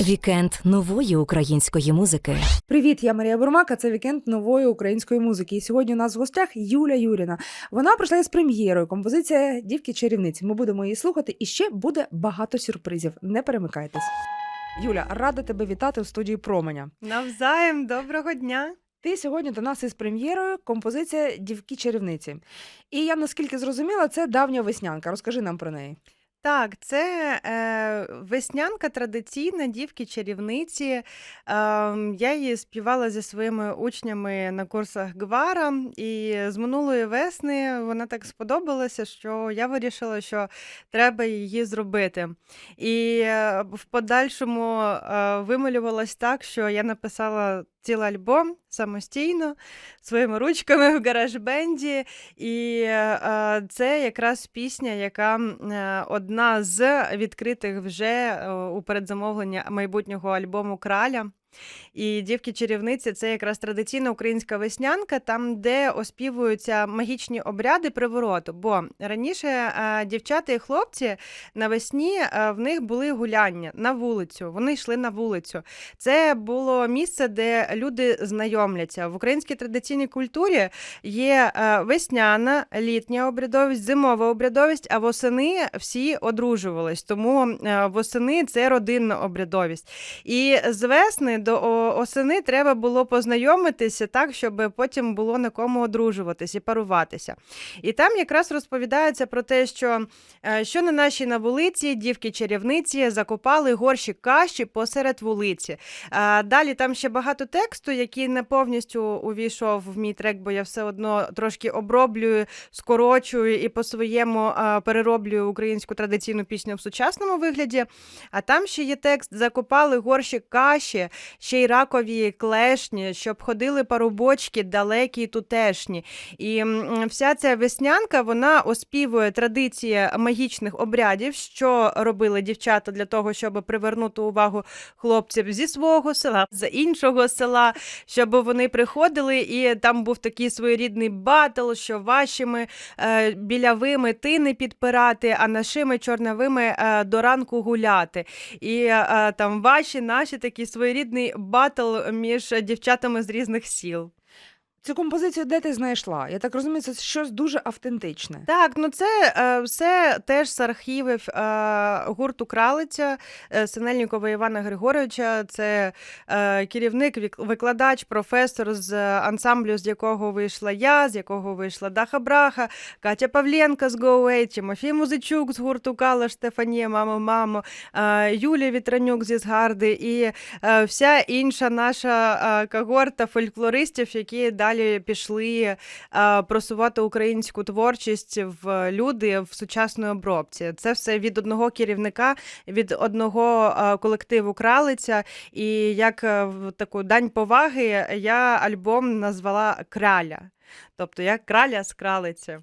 Вікенд нової української музики. Привіт, я Марія Бурмака. Це вікенд нової української музики. І сьогодні у нас в гостях Юля Юріна. Вона прийшла з прем'єрою. Композиція дівки чарівниці. Ми будемо її слухати, і ще буде багато сюрпризів. Не перемикайтесь. Юля, рада тебе вітати у студії Променя. Навзаєм, доброго дня. Ти сьогодні до нас із прем'єрою композиція Дівки чарівниці. І я наскільки зрозуміла, це давня веснянка. Розкажи нам про неї. Так, це е, веснянка традиційна дівки-чарівниці. Е, я її співала зі своїми учнями на курсах Гвара, і з минулої весни вона так сподобалася, що я вирішила, що треба її зробити. І е, в подальшому е, вималювалась так, що я написала цілий альбом самостійно своїми ручками в гараж-бенді. І е, це якраз пісня, яка е, одна з відкритих вже е, у передзамовлення майбутнього альбому Краля. І дівки-чарівниці це якраз традиційна українська веснянка, там, де оспівуються магічні обряди привороту. Бо раніше е, дівчата і хлопці навесні е, в них були гуляння на вулицю. Вони йшли на вулицю. Це було місце, де люди знайомляться. В українській традиційній культурі є е, весняна, літня обрядовість, зимова обрядовість, а восени всі одружувались. Тому восени це родинна обрядовість. І з весни до осени треба було познайомитися так, щоб потім було на кому одружуватись і паруватися. І там якраз розповідається про те, що, е, що на нашій на вулиці дівки-чарівниці закопали горщі каші посеред вулиці. А Далі там ще багато тексту, який не повністю увійшов в мій трек, бо я все одно трошки оброблюю, скорочую і по-своєму а, перероблюю українську традиційну пісню в сучасному вигляді. А там ще є текст: закопали горщі каші, ще й ракові клешні, щоб ходили парубочки далекі й тутешні. І вся ця веснянка вона оспівує традиції магічних обрядів, що робили дівчата для того, щоб привернути увагу хлопців зі свого села, з іншого села, щоб вони приходили, і там був такий своєрідний батл, що вашими е, білявими ти не підпирати, а нашими чорновими е, до ранку гуляти. І е, там ваші, наші такий батл між дівчатами з різних сіл. Цю композицію де ти знайшла? Я так розумію, це щось дуже автентичне. Так, ну це е, все теж з архівів е, гурту Кралиця е, Синельнікова Івана Григоровича. Це е, керівник, викладач, професор з ансамблю, з якого вийшла я, з якого вийшла Даха Браха, Катя Павленко з Go Тимофій Музичук з гурту Калаш, Стефанія, мамо, мамо, е, Юлія Вітранюк зі Згарди і е, вся інша наша е, когорта фольклористів, які далі пішли е, просувати українську творчість в люди в сучасній обробці. Це все від одного керівника, від одного е, колективу Кралиця. І як е, в таку дань поваги я альбом назвала Краля. Тобто як краля з кралиці.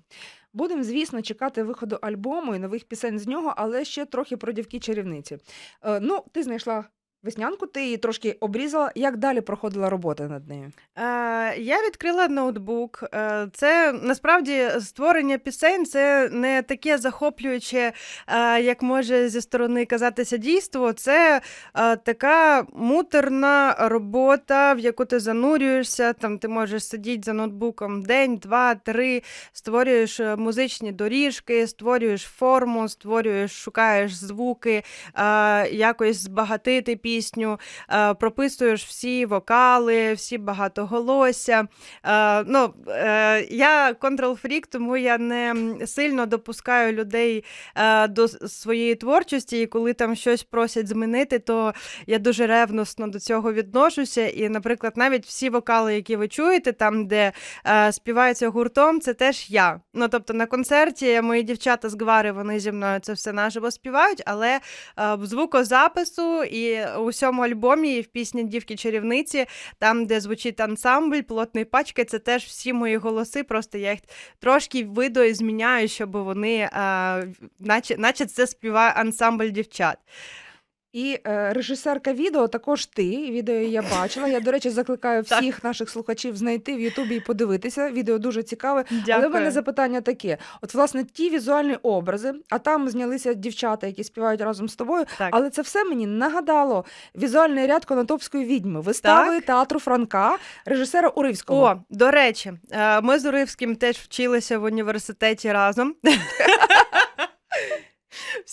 Будемо, звісно, чекати виходу альбому і нових пісень з нього, але ще трохи про дівки чарівниці. Е, ну, ти знайшла веснянку, ти її трошки обрізала. Як далі проходила робота над нею? Е, я відкрила ноутбук. Е, це насправді створення пісень це не таке захоплююче, е, як може зі сторони казатися дійство. Це е, така муторна робота, в яку ти занурюєшся. Там ти можеш сидіти за ноутбуком день, два, три, створюєш е, музичні доріжки, створюєш форму, створюєш, шукаєш звуки, е, якось збагатити пісню, е, прописуєш всі вокали, всі багатоголосся. Е, ну, е, я контрол-фрік, тому я не сильно допускаю людей до своєї творчості, і коли там щось просять змінити, то я дуже ревносно до цього відношуся. І, наприклад, навіть всі вокали, які ви чуєте, там, де співається гуртом, це теж я. Ну, тобто на концерті мої дівчата з Гвари, вони зі мною це все наживо співають, але звукозапису і у всьому альбомі, в пісні Дівки чарівниці, там, де звучить ансамбль, плотної пачки, це теж всі мої голоси. Просто я їх трошки видоізміняю, щоб вони, а, наче, наче це співає ансамбль дівчат. І е, режисерка відео також ти. Відео я бачила. Я, до речі, закликаю Так. всіх наших слухачів знайти в Ютубі і подивитися. Відео дуже цікаве. Але в мене запитання таке: от, власне, ті візуальні образи, а там знялися дівчата, які співають разом з тобою. Так. Але це все мені нагадало візуальний ряд Конотопської відьми, вистави театру Франка, режисера Уривського. О, до речі, е, ми з Уривським теж вчилися в університеті разом.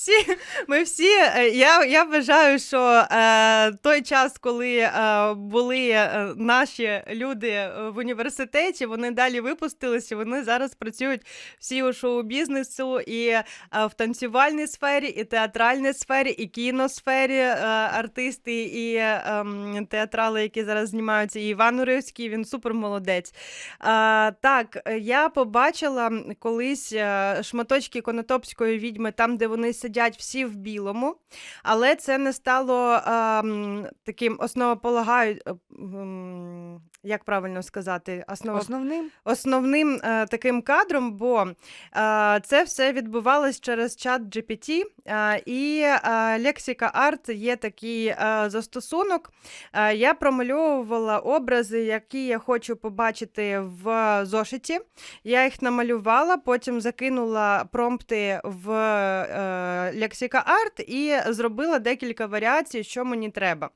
Всі, ми всі, е, я, я вважаю, що е, той час, коли е, були е, наші люди е, в університеті, вони далі випустилися, вони зараз працюють всі у шоу-бізнесу, і е, в танцювальній сфері, і театральній сфері, і кіносфері е, артисти, і е, театрали, які зараз знімаються. І Іван Уривський, він супер молодець. А, так, е, я побачила колись е, шматочки конотопської відьми, там, де вони сидять всі в білому, але це не стало ем, таким основополагають. ем, Як правильно сказати, осново... Основним основним е, таким кадром, бо е, це все відбувалось через чат GPT, е, і е, Lexica Art є такий е, застосунок. Е, я промальовувала образи, які я хочу побачити в зошиті. Я їх намалювала, потім закинула промпти в е, Lexica Art і зробила декілька варіацій, що мені треба.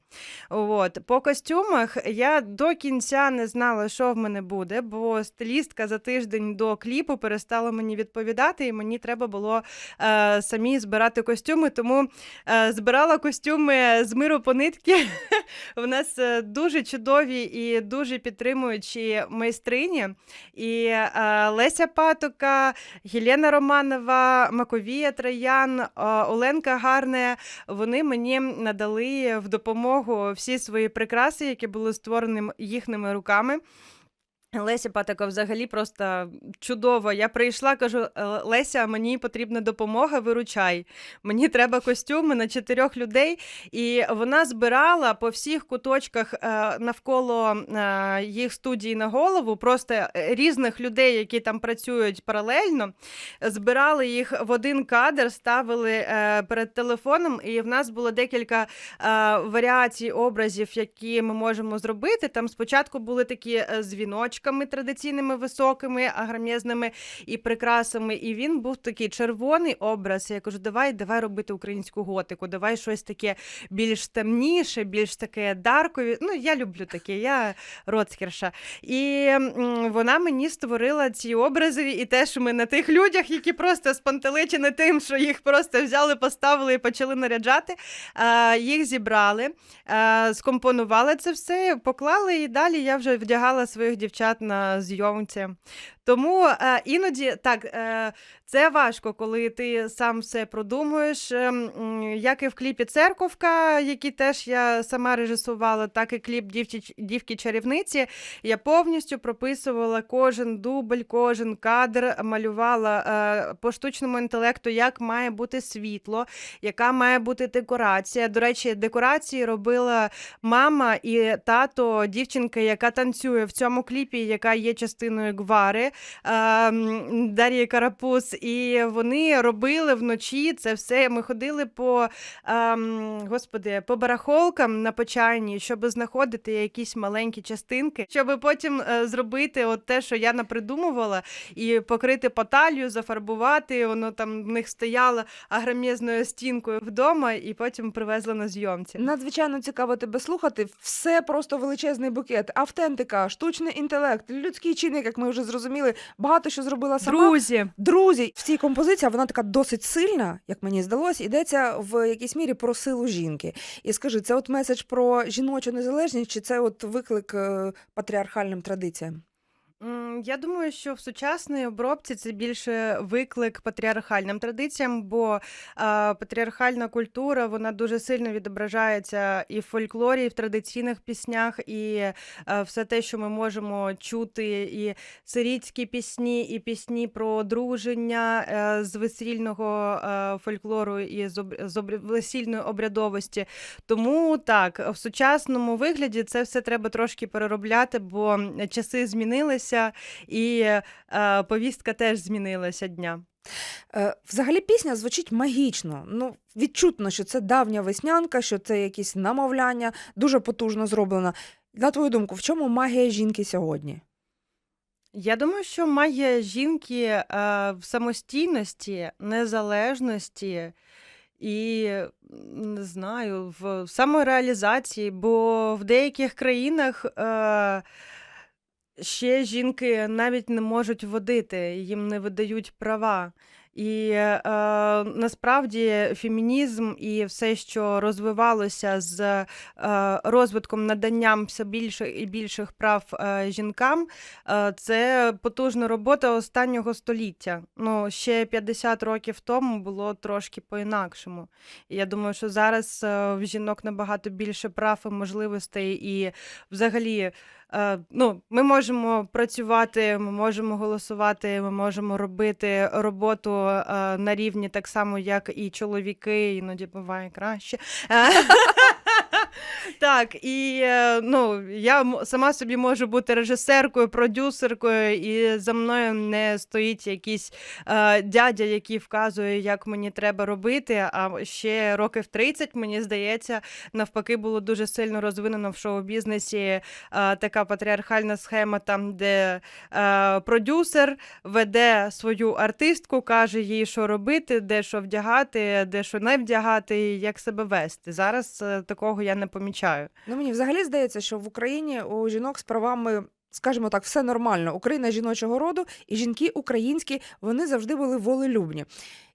От. По костюмах я до кінця не знала, що в мене буде, бо стилістка за тиждень до кліпу перестала мені відповідати, і мені треба було е, самі збирати костюми. Тому е, збирала костюми з миру по нитки. У нас е, дуже чудові і дуже підтримуючі майстрині. І е, Леся Патока, Єлена Романова, Маковія Троян, Оленка Гарне. Вони мені надали в допомогу всі свої прикраси, які були створені їхніми руками. Леся Патока взагалі просто чудово. Я прийшла, кажу: «Е, Леся, мені потрібна допомога, виручай. Мені треба костюми на чотирьох людей. І вона збирала по всіх куточках е, навколо е, їх студії на голову, просто різних людей, які там працюють паралельно, збирали їх в один кадр, ставили перед телефоном, і в нас було декілька варіацій образів, які ми можемо зробити. Там спочатку були такі е, з традиційними високими, агром'язними і прикрасами. І він був такий червоний образ. Я кажу, давай, давай робити українську готику, давай щось таке більш темніше, більш таке даркові. Ну, я люблю таке, я роцкерша. І вона мені створила ці образи, і теж ми на тих людях, які просто спантеличені тим, що їх просто взяли, поставили і почали наряджати. Їх зібрали, скомпонували це все, поклали, і далі я вже вдягала своїх дівчат на зйомці. Тому е, іноді так, е, це важко, коли ти сам все продумуєш. Е, як і в кліпі Церковка, який теж я сама режисувала, так і кліп Дівки-чарівниці. Я повністю прописувала кожен дубль, кожен кадр, малювала е, по штучному інтелекту, як має бути світло, яка має бути декорація. До речі, декорації робила мама і тато дівчинки, яка танцює в цьому кліпі, яка є частиною гвари ем, Дар'ї Карапус. І вони робили вночі це все. Ми ходили по ем, господи, по барахолкам на почайні, щоб знаходити якісь маленькі частинки, щоб потім е, зробити от те, що я напридумувала, і покрити по талію, зафарбувати. Воно там в них стояло агром'язною стінкою вдома, і потім привезли на зйомці. надзвичайно цікаво тебе слухати. Все просто величезний букет, автентика, штучний інтелект, людський чинник, як ми вже зрозуміли. Багато що зробила сама. Друзі, Друзі, в цій композиції вона така досить сильна, як мені здалось, йдеться в якійсь мірі про силу жінки. І скажи, це от меседж про жіночу незалежність, чи це от виклик е, патріархальним традиціям? Я думаю, що в сучасній обробці це більше виклик патріархальним традиціям, бо е, патріархальна культура вона дуже сильно відображається і в фольклорі, і в традиційних піснях, і е, все те, що ми можемо чути, і сирітські пісні, і пісні про одруження е, з весільного е, фольклору і з, об... з об... весільної обрядовості. Тому так, в сучасному вигляді це все треба трошки переробляти, бо часи змінилися, і е, повістка теж змінилася дня. Е, Взагалі пісня звучить магічно. Ну, відчутно, що це давня веснянка, що це якісь намовляння, дуже потужно зроблено. На твою думку, в чому магія жінки сьогодні? Я думаю, що магія жінки е, в самостійності, незалежності і не знаю, в самореалізації, бо в деяких країнах е, ще жінки навіть не можуть водити, їм не видають права. І е, насправді фемінізм і все, що розвивалося з е, розвитком наданням все більше і більших прав е, жінкам, е, це потужна робота останнього століття. Ну, ще 50 років тому було трошки по-інакшому. І я думаю, що зараз е, в жінок набагато більше прав і можливостей, і взагалі. Е, Ну, ми можемо працювати, ми можемо голосувати, ми можемо робити роботу е, на рівні так само, як і чоловіки, іноді буває краще. Так, і е, ну, я сама собі можу бути режисеркою, продюсеркою, і за мною не стоїть якийсь е, дядя, який вказує, як мені треба робити. А ще років 30, мені здається, навпаки, було дуже сильно розвинено в шоу-бізнесі е, така патріархальна схема, там, де е, продюсер веде свою артистку, каже їй, що робити, де що вдягати, де що не вдягати, як себе вести. Зараз е, такого я не помічаю. Ну, мені взагалі здається, що в Україні у жінок з правами. Скажімо так, все нормально. Україна жіночого роду, і жінки українські вони завжди були волелюбні.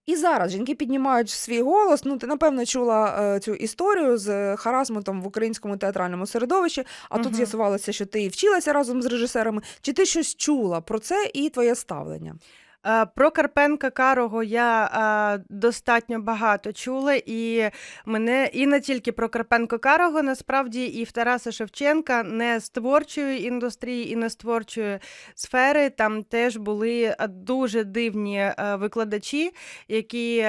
І зараз жінки піднімають свій голос. Ну, ти напевно чула е, цю історію з харасментом в українському театральному середовищі. А тут з'ясувалося, що ти вчилася разом з режисерами. Чи ти щось чула про це і твоє ставлення? Е, Про Карпенка Карого я е, достатньо багато чула, і мене і не тільки про Карпенко Карого, насправді і в Тараса Шевченка не з творчої індустрії і не з творчої сфери. Там теж були е, дуже дивні викладачі, які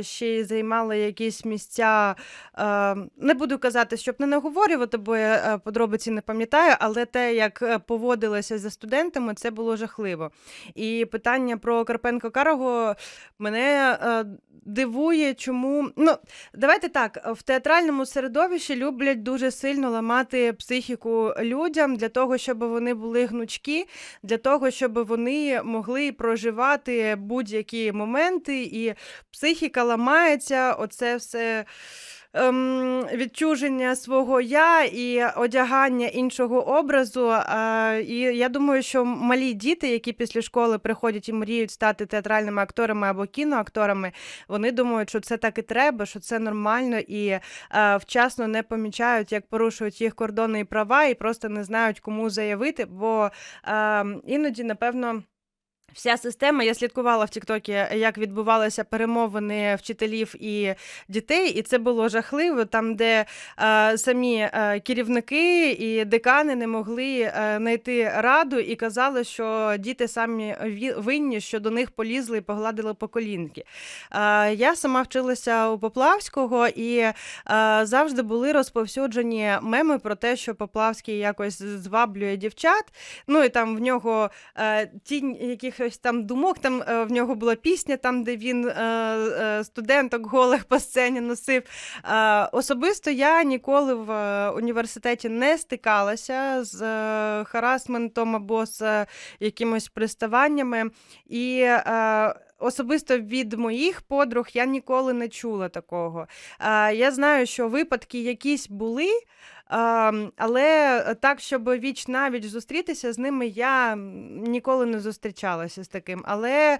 ще й займали якісь місця. Не буду казати, щоб не наговорювати, бо я подробиці не пам'ятаю, але те, як поводилися за студентами, це було жахливо. І питання про Карпенко Карого мене е, дивує, чому. Ну, давайте так, в театральному середовищі люблять дуже сильно ламати психіку людям для того, щоб вони були гнучкі, для того, щоб вони могли проживати будь-які моменти, і психіка ламається, оце все ем, відчуження свого я і одягання іншого образу. Е, і я думаю, що малі діти, які після школи приходять і мріють стати театральними акторами або кіноакторами, вони думають, що це так і треба, що це нормально, і е, вчасно не помічають, як порушують їх кордони і права, і просто не знають, кому заявити, бо е, іноді, напевно. Вся система, я слідкувала в Тіктокі, як відбувалися перемовини вчителів і дітей, і це було жахливо, там, де е, самі е, керівники і декани не могли е, знайти раду і казали, що діти самі винні, що до них полізли і погладили по колінки. Е, я сама вчилася у Поплавського, і е, завжди були розповсюджені меми про те, що Поплавський якось зваблює дівчат. Ну і там в нього е, тінь якихось там думок. Там е, в нього була пісня, там де він е, е, студенток голих по сцені носив. Особисто я ніколи в університеті не стикалася з харасментом або з якимось приставаннями. І Особисто від моїх подруг я ніколи не чула такого. Я знаю, що випадки якісь були, але так, щоб віч навіч зустрітися з ними, я ніколи не зустрічалася з таким. Але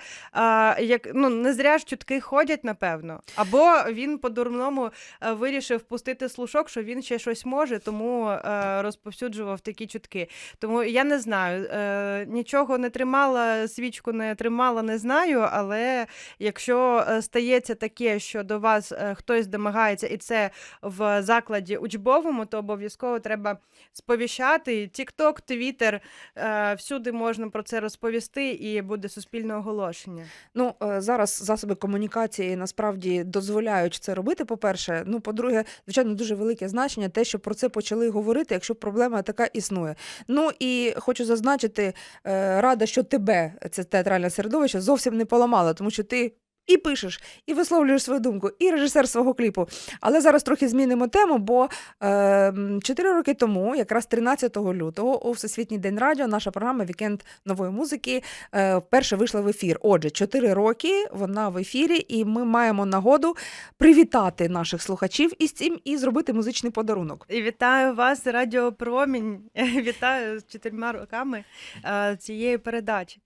як ну не зря ж чутки ходять, напевно. Або він по-дурному е, вирішив пустити слушок, що він ще щось може, тому е, розповсюджував такі чутки. Тому я не знаю, е, нічого не тримала, свічку не тримала, не знаю. Але якщо стається таке, що до вас хтось домагається, і це в закладі учбовому, то обов'язково треба сповіщати. Тікток, Твіттер, всюди можна про це розповісти, і буде суспільне оголошення. Ну е, зараз засоби комунікації насправді дозволяють це робити. По-перше, ну по-друге, звичайно, дуже велике значення те, що про це почали говорити, якщо проблема така існує. Ну і хочу зазначити, е, рада, що тебе це театральне середовище зовсім не поламало. тому що ти. І пишеш, і висловлюєш свою думку, і режисер свого кліпу. Але зараз трохи змінимо тему, бо е, 4 роки тому, якраз 13 лютого, у Всесвітній день радіо, наша програма Вікенд нової музики е, вперше вийшла в ефір. Отже, 4 роки вона в ефірі, і ми маємо нагоду привітати наших слухачів із цим і зробити музичний подарунок. І вітаю вас, Радіо Промінь. Вітаю з чотирма роками е, цієї передачі.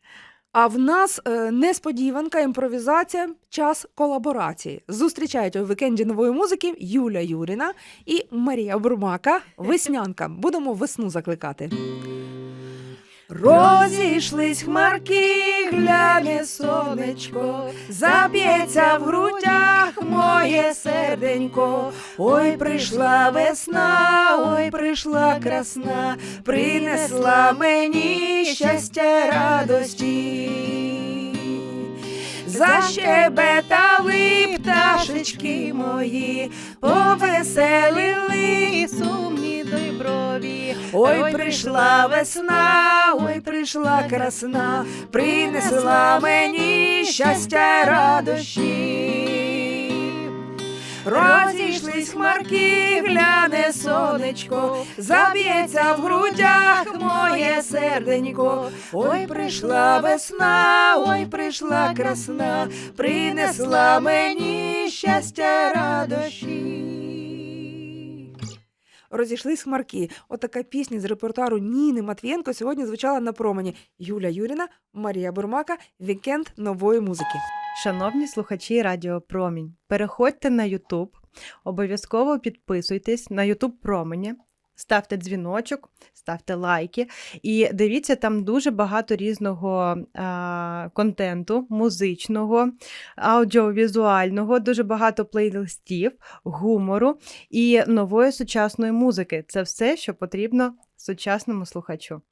А в нас е, несподіванка, імпровізація, час колаборації. Зустрічають у вікенді нової музики Юля Юріна і Марія Бурмака. Веснянка. Будемо весну закликати. Розійшлись хмарки, гляне сонечко, заб'ється в грудях моє серденько. Ой, прийшла весна, ой, прийшла красна, принесла мені щастя радості. Защебетали пташечки мої, повеселили сумні доброві. Ой, прийшла весна, ой, прийшла красна, принесла мені щастя радощі. Розійшлись хмарки, гляне сонечко, заб'ється в грудях моє серденько. Ой, прийшла весна, ой, прийшла красна, принесла мені щастя радощі. Розійшлись хмарки. Отака пісня з репертуару Ніни Матвієнко сьогодні звучала на промені. Юля Юріна, Марія Бурмака, вікенд нової музики. Шановні слухачі Радіо Промінь, переходьте на Ютуб, обов'язково підписуйтесь на Ютуб Променя, ставте дзвіночок, ставте лайки і дивіться там дуже багато різного а, контенту, музичного, аудіовізуального, дуже багато плейлистів, гумору і нової сучасної музики. Це все, що потрібно сучасному слухачу.